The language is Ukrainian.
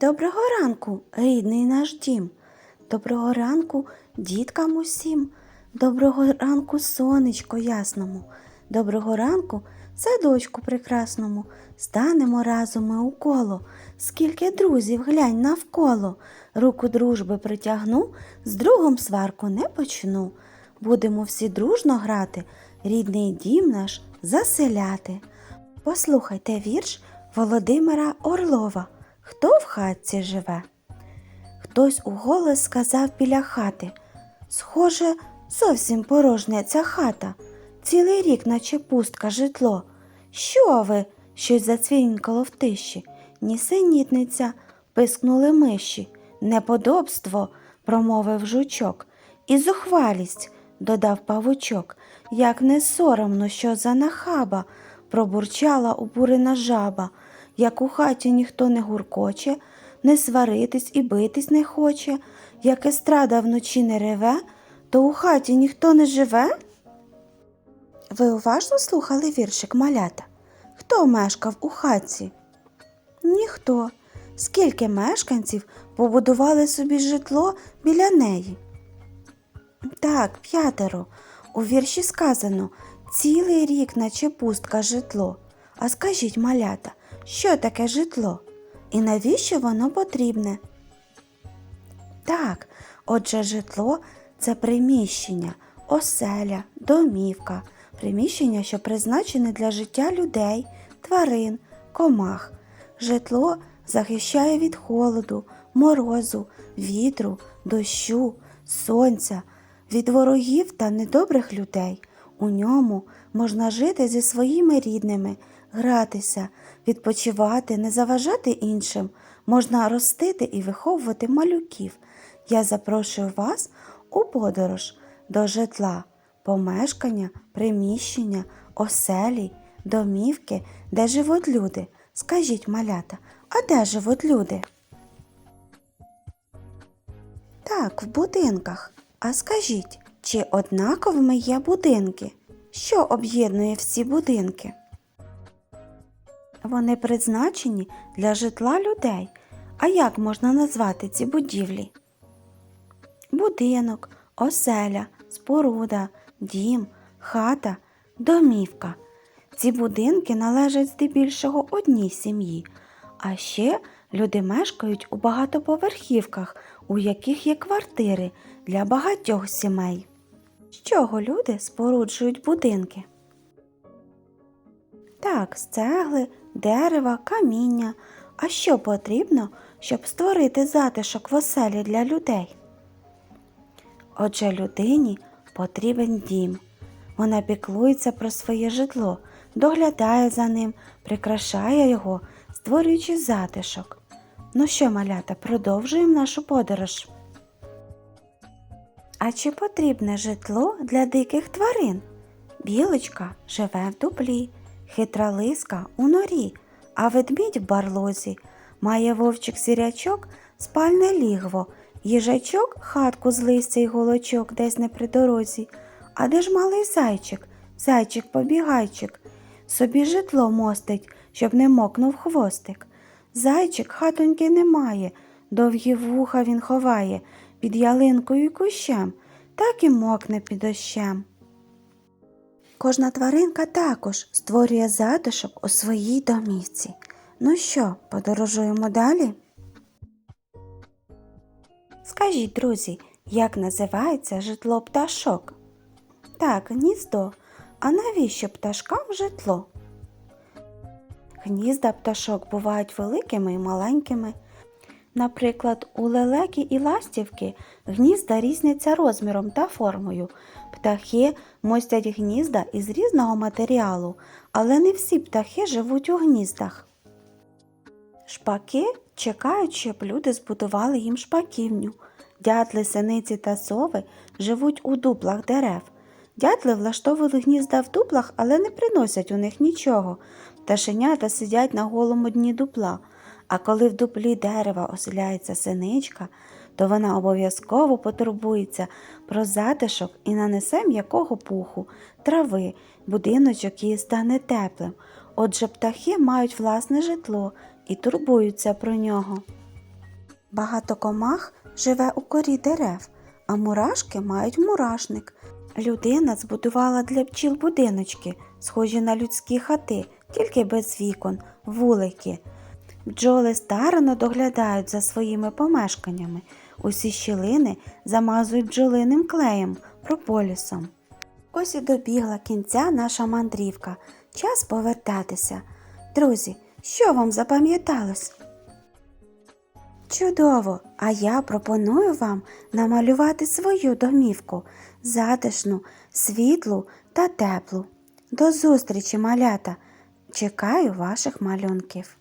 Доброго ранку, рідний наш дім. Доброго ранку діткам усім. Доброго ранку, сонечко ясному. Доброго ранку, садочку прекрасному. Станемо разом ми у коло. Скільки друзів глянь навколо. Руку дружби притягну, з другом сварку не почну. Будемо всі дружно грати, рідний дім наш заселяти. Послухайте вірш Володимира Орлова. Хто в хатці живе? Хтось уголос сказав біля хати. Схоже, зовсім порожня ця хата. Цілий рік, наче пустка житло. Що ви? Щось зацвінькало в тиші. Нісенітниця, пискнули миші. Неподобство, промовив жучок. І зухвалість, додав павучок. Як не соромно, що за нахаба, пробурчала обурена жаба. Як у хаті ніхто не гуркоче, не сваритись і битись не хоче, як естрада вночі не реве, то у хаті ніхто не живе? Ви уважно слухали віршик малята? Хто мешкав у хатці? Ніхто. Скільки мешканців побудували собі житло біля неї? Так, п'ятеро. У вірші сказано цілий рік, наче пустка житло. А скажіть, малята, що таке житло? І навіщо воно потрібне? Так, отже, житло це приміщення, оселя, домівка, приміщення, що призначене для життя людей, тварин, комах. Житло захищає від холоду, морозу, вітру, дощу, сонця, від ворогів та недобрих людей. У ньому можна жити зі своїми рідними, гратися, відпочивати, не заважати іншим, можна ростити і виховувати малюків. Я запрошую вас у подорож до житла, помешкання, приміщення, оселі, домівки, де живуть люди. Скажіть, малята, а де живуть люди? Так, в будинках. А скажіть, чи однаковими є будинки? Що об'єднує всі будинки? Вони призначені для житла людей. А як можна назвати ці будівлі? Будинок, оселя, споруда, дім, хата, домівка. Ці будинки належать здебільшого одній сім'ї, а ще люди мешкають у багатоповерхівках, у яких є квартири для багатьох сімей. З чого люди споруджують будинки? Так, з цегли, дерева, каміння. А що потрібно, щоб створити затишок в оселі для людей? Отже, людині потрібен дім. Вона піклується про своє житло, доглядає за ним, прикрашає його, створюючи затишок. Ну що, малята, продовжуємо нашу подорож. А чи потрібне житло для диких тварин? Білочка живе в дуплі, хитра лиска у норі, а ведмідь в барлозі. Має вовчик сірячок спальне лігво, їжачок хатку з листя й голочок десь не при дорозі. А де ж малий зайчик, зайчик побігайчик, собі житло мостить, щоб не мокнув хвостик. Зайчик хатоньки не має, довгі вуха він ховає під ялинкою й кущем, так і мокне під дощем. Кожна тваринка також створює затишок у своїй домівці. Ну що, подорожуємо далі? Скажіть, друзі, як називається житло пташок? Так, гніздо. А навіщо пташкам житло? Гнізда пташок бувають великими і маленькими. Наприклад, у лелеки і ластівки гнізда різняться розміром та формою. Птахи мостять гнізда із різного матеріалу, але не всі птахи живуть у гніздах. Шпаки чекають, щоб люди збудували їм шпаківню. Дятли, синиці та сови живуть у дуплах дерев. Дятли влаштовували гнізда в дуплах, але не приносять у них нічого. Пташенята сидять на голому дні дупла. А коли в дуплі дерева оселяється синичка, то вона обов'язково потурбується про затишок і нанесе м'якого пуху, трави, будиночок їй стане теплим. Отже, птахи мають власне житло і турбуються про нього. Багато комах живе у корі дерев, а мурашки мають мурашник. Людина збудувала для бджіл будиночки, схожі на людські хати, тільки без вікон, вулики. Бджоли старано доглядають за своїми помешканнями. Усі щілини замазують бджолиним клеєм, прополісом. Ось і добігла кінця наша мандрівка. Час повертатися. Друзі, що вам запам'яталось? Чудово! А я пропоную вам намалювати свою домівку затишну, світлу та теплу. До зустрічі, малята! Чекаю ваших малюнків.